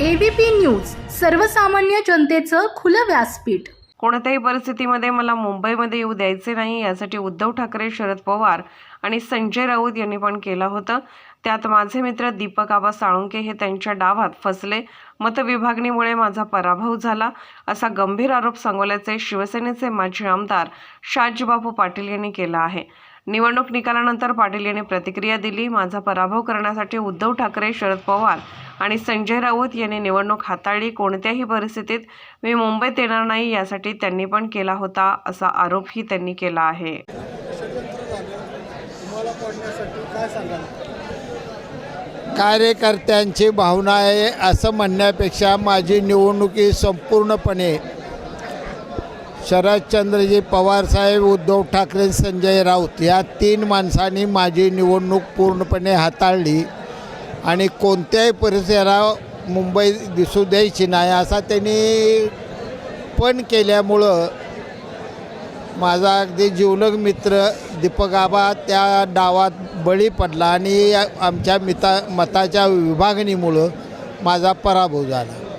ABP news सर्वसामान्य जनतेचं खुलं व्यासपीठ. कोणत्याही परिस्थितीमध्ये मला मुंबईमध्ये येऊ द्यायचे नाही यासाठी उद्धव ठाकरे शरद पवार आणि संजय राऊत यांनी पण केलं होतं. त्यात माझे मित्र दीपक आबा साळुंके हे त्यांच्या डावात फसले. मतविभागणीमुळे माझा पराभव झाला. असा गंभीर आरोप सांगोल्याचे शिवसेनेचे माजी आमदार शाजीबापू पाटील यांनी केला आहे. निवडणूक निकालानंतर पाटील यांनी प्रतिक्रिया दिली. माझा पराभव करण्यासाठी उद्धव ठाकरे शरद पवार आणि संजय राऊत यांनी निवडणूक हाताळली. कोणत्याही परिस्थितीत मी मुंबईत येणार नाही यासाठी त्यांनी पण केला होता असा आरोपही त्यांनी केला आहे. कार्यकर्त्यांची भावना आहे असं म्हणण्यापेक्षा माझी निवडणुकी संपूर्णपणे शरदचंद्रजी पवारसाहेब उद्धव ठाकरे संजय राऊत या तीन माणसांनी माझी निवडणूक पूर्णपणे हाताळली. आणि कोणत्याही परिसरा मुंबई दिसू द्यायची नाही असा त्यांनी पण केल्यामुळं माझा अगदी जीवलग मित्र दीपक आबा त्या डावात बळी पडला आणि आमच्या मिता मताच्या विभागणीमुळं माझा पराभव झाला.